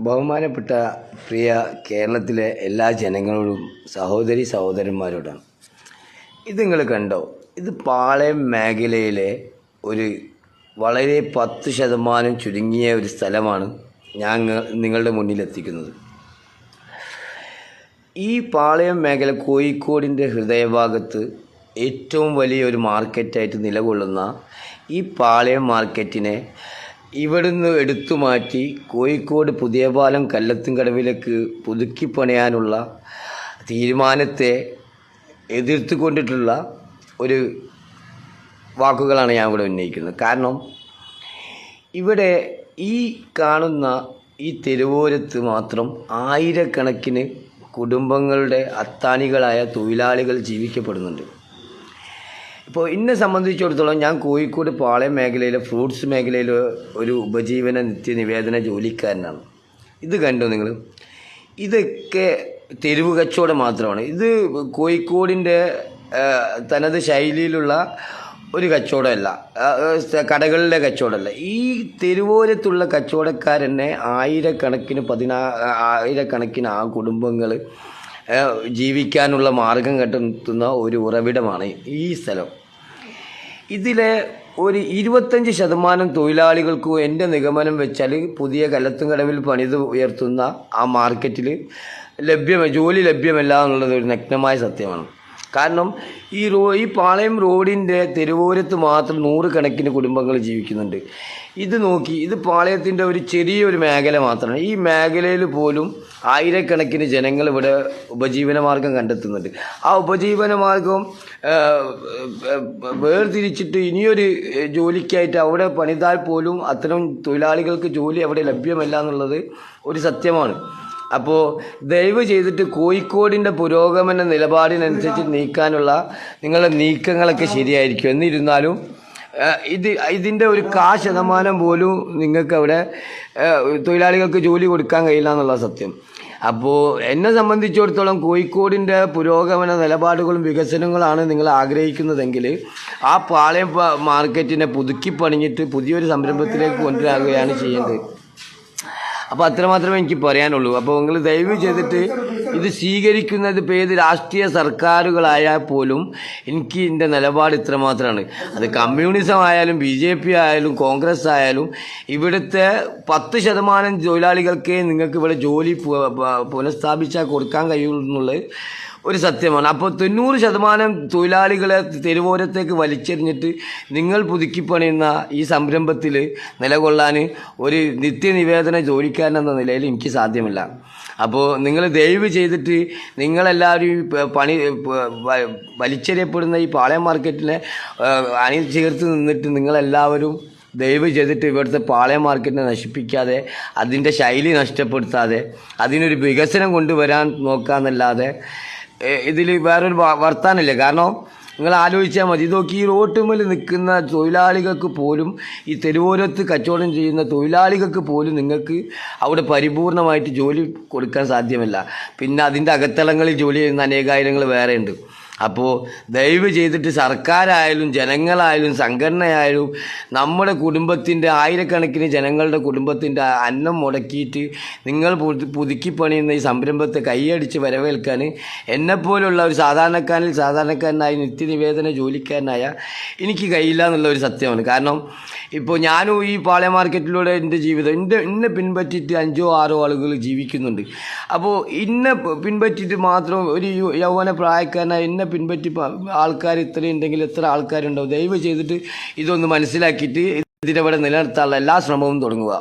ബഹുമാനപ്പെട്ട പ്രിയ കേരളത്തിലെ എല്ലാ ജനങ്ങളോടും സഹോദരി സഹോദരന്മാരോടാണ്. ഇത് നിങ്ങൾ കണ്ടോ? ഇത് പാളയം മേഖലയിലെ ഒരു വളരെ പത്ത് ശതമാനം ചുരുങ്ങിയ ഒരു സ്ഥലമാണ് ഞാൻ നിങ്ങളുടെ മുന്നിൽ എത്തിക്കുന്നത്. ഈ പാളയം മേഖല കോഴിക്കോടിന്റെ ഹൃദയഭാഗത്ത് ഏറ്റവും വലിയ ഒരു മാർക്കറ്റായിട്ട് നിലകൊള്ളുന്ന ഈ പാളയം മാർക്കറ്റിനെ ഇവിടുന്ന് എടുത്തു മാറ്റി കോഴിക്കോട് പുതിയപാലം കല്ലത്തുംകടവിലേക്ക് പുതുക്കി പണിയാനുള്ള തീരുമാനത്തെ എതിർത്ത് കൊണ്ടിട്ടുള്ള ഒരു വാക്കുകളാണ് ഞാൻ ഇവിടെ ഉന്നയിക്കുന്നത്. കാരണം ഇവിടെ ഈ കാണുന്ന ഈ തെരുവോരത്ത് മാത്രം ആയിരക്കണക്കിന് കുടുംബങ്ങളുടെ അത്താണികളായ തൊഴിലാളികൾ ജീവിക്കപ്പെടുന്നുണ്ട്. ഇപ്പോൾ എന്നെ സംബന്ധിച്ചിടത്തോളം ഞാൻ കോഴിക്കോട് പാളയം മേഖലയിലെ ഫ്രൂട്ട്സ് മേഖലയിൽ ഒരു ഉപജീവന നിത്യനിവേദന ജോലിക്കാരനാണ്. ഇത് കണ്ടോ നിങ്ങൾ ഇതൊക്കെ തെരുവ് കച്ചവടം മാത്രമാണ്. ഇത് കോഴിക്കോടിന്റെ തനത് ശൈലിയിലുള്ള ഒരു കച്ചവടമല്ല. കടകളിലെ കച്ചവടമല്ല. ഈ തെരുവോരത്തുള്ള കച്ചവടക്കാരനെ ആയിരക്കണക്കിന് പതിനാ ആയിരക്കണക്കിന് ആ കുടുംബങ്ങൾ ജീവിക്കാനുള്ള മാർഗം കണ്ടെത്തുന്ന ഒരു ഉറവിടമാണ് ഈ സ്ഥലം. ഇതിലെ ഒരു ഇരുപത്തഞ്ച് ശതമാനം തൊഴിലാളികൾക്കും എന്റെ നിഗമനം വെച്ചാൽ പുതിയ കലത്തുംകടവിൽ പണിത് ഉയർത്തുന്ന ആ മാർക്കറ്റിൽ ലഭ്യമ ജോലി ലഭ്യമല്ല എന്നുള്ളത് ഒരു നഗ്നമായ സത്യമാണ്. കാരണം ഈ റോ ഈ പാളയം റോഡിന്റെ തെരുവോരത്ത് മാത്രം നൂറുകണക്കിന് കുടുംബങ്ങൾ ജീവിക്കുന്നുണ്ട്. ഇത് നോക്കി ഇത് പാളയത്തിന്റെ ഒരു ചെറിയൊരു മേഖല മാത്രമാണ്. ഈ മേഖലയിൽ പോലും ആയിരക്കണക്കിന് ജനങ്ങൾ ഇവിടെ ഉപജീവനമാർഗം കണ്ടെത്തുന്നുണ്ട്. ആ ഉപജീവന മാർഗം ആ, ആ, വേർതിരിച്ചിട്ട് ഇനിയൊരു ജോലിക്കായിട്ട് അവിടെ പണിതാൽ പോലും അത്തരം തൊഴിലാളികൾക്ക് ജോലി അവിടെ ലഭ്യമല്ല എന്നുള്ളത് ഒരു സത്യമാണ്. അപ്പോൾ ദയവ് ചെയ്തിട്ട് കോഴിക്കോടിന്റെ പുരോഗമന നിലപാടിനനുസരിച്ച് നീക്കാനുള്ള നിങ്ങളുടെ നീക്കങ്ങളൊക്കെ ശരിയായിരിക്കും. എന്നിരുന്നാലും ഇത് ഇതിന്റെ ഒരു കാ ശതമാനം പോലും നിങ്ങൾക്ക് അവിടെ തൊഴിലാളികൾക്ക് ജോലി കൊടുക്കാൻ കഴിയില്ല എന്നുള്ള സത്യം. അപ്പോൾ എന്നെ സംബന്ധിച്ചിടത്തോളം കോഴിക്കോടിന്റെ പുരോഗമന നിലപാടുകളും വികസനങ്ങളാണ് നിങ്ങൾ ആഗ്രഹിക്കുന്നതെങ്കിൽ ആ പാളയം മാർക്കറ്റിനെ പുതുക്കി പണിഞ്ഞിട്ട് പുതിയൊരു സംരംഭത്തിലേക്ക് കൊണ്ടുവരാകുകയാണ് ചെയ്യേണ്ടത്. അപ്പോൾ അത്രമാത്രമേ എനിക്ക് പറയാനുള്ളൂ. അപ്പോൾ നിങ്ങൾ ദയവ് ചെയ്തിട്ട് ഇത് സ്വീകരിക്കുന്നത് ഇപ്പോൾ ഏത് രാഷ്ട്രീയ സർക്കാരുകളായാൽ പോലും എനിക്ക് എന്റെ നിലപാട് ഇത്രമാത്രമാണ് അത് കമ്മ്യൂണിസം ആയാലും ബി ജെ പി ആയാലും കോൺഗ്രസ് ആയാലും ഇവിടുത്തെ പത്ത് ശതമാനം തൊഴിലാളികൾക്കേ നിങ്ങൾക്ക് ഇവിടെ ജോലി പുനഃസ്ഥാപിച്ചാൽ കൊടുക്കാൻ കഴിയുള്ളൂ എന്നുള്ളത് ഒരു സത്യമാണ്. അപ്പോൾ തൊണ്ണൂറ് ശതമാനം തൊഴിലാളികളെ തെരുവോരത്തേക്ക് വലിച്ചെറിഞ്ഞിട്ട് നിങ്ങൾ പുതുക്കിപ്പണിയുന്ന ഈ സംരംഭത്തിൽ നിലകൊള്ളാൻ ഒരു നിത്യനിവേദന ജോലിക്കാരൻ എന്ന നിലയിൽ എനിക്ക് സാധ്യമല്ല. അപ്പോൾ നിങ്ങൾ ദയവ് ചെയ്തിട്ട് നിങ്ങളെല്ലാവരും പണി വലിച്ചെറിയപ്പെടുന്ന ഈ പാളയം മാർക്കറ്റിനെ അണി ചേർത്ത് നിന്നിട്ട് നിങ്ങളെല്ലാവരും ദയവ് ചെയ്തിട്ട് ഇവിടുത്തെ പാളയം മാർക്കറ്റിനെ നശിപ്പിക്കാതെ അതിന്റെ ശൈലി നഷ്ടപ്പെടുത്താതെ അതിനൊരു വികസനം കൊണ്ടുവരാൻ നോക്കാന്നല്ലാതെ ഇതിൽ വേറൊരു വർത്താനില്ല? കാരണം നിങ്ങൾ ആലോചിച്ചാൽ മതി. ഇതൊക്കെ ഈ റോട്ടുമ്മൽ നിൽക്കുന്ന തൊഴിലാളികൾക്ക് പോലും ഈ തെരുവോരത്ത് കച്ചവടം ചെയ്യുന്ന തൊഴിലാളികൾക്ക് പോലും നിങ്ങൾക്ക് അവിടെ പരിപൂർണമായിട്ട് ജോലി കൊടുക്കാൻ സാധ്യമല്ല. പിന്നെ അതിന്റെ അകത്തളങ്ങളിൽ ജോലി ചെയ്യുന്ന അനേകായിരങ്ങൾ വേറെ ഉണ്ട്. അപ്പോൾ ദയവ് ചെയ്തിട്ട് സർക്കാരായാലും ജനങ്ങളായാലും സംഘടനയായാലും നമ്മുടെ കുടുംബത്തിന്റെ ആയിരക്കണക്കിന് ജനങ്ങളുടെ കുടുംബത്തിന്റെ അന്നം മുടക്കിയിട്ട് നിങ്ങൾ പുതുക്കിപ്പണിയുന്ന പുതുക്കി പണിയുന്ന ഈ സംരംഭത്തെ കൈയടിച്ച് വരവേൽക്കാൻ എന്നെപ്പോലുള്ള ഒരു സാധാരണക്കാരിൽ സാധാരണക്കാരനായ നിത്യനിവേദന ജോലിക്കാരനായ എനിക്ക് കഴിയില്ല എന്നുള്ള ഒരു സത്യമാണ്. കാരണം ഇപ്പോൾ ഞാനും ഈ പാളയ മാർക്കറ്റിലൂടെ എന്റെ ജീവിതം എന്റെ എന്നെ പിൻപറ്റിയിട്ട് അഞ്ചോ ആറോ ആളുകൾ ജീവിക്കുന്നുണ്ട്. അപ്പോൾ ഇന്നെ പിൻപറ്റിയിട്ട് മാത്രം ഒരു യൗവന പ്രായക്കാരനായ എന്നെ പിൻപറ്റി ആൾക്കാർ ഇത്രയും ഉണ്ടെങ്കിൽ എത്ര ആൾക്കാരുണ്ടാവും? ദയവ് ചെയ്തിട്ട് ഇതൊന്ന് മനസ്സിലാക്കിയിട്ട് ഇതിനിവിടെ നിലനിർത്താനുള്ള എല്ലാ ശ്രമവും തുടങ്ങുക.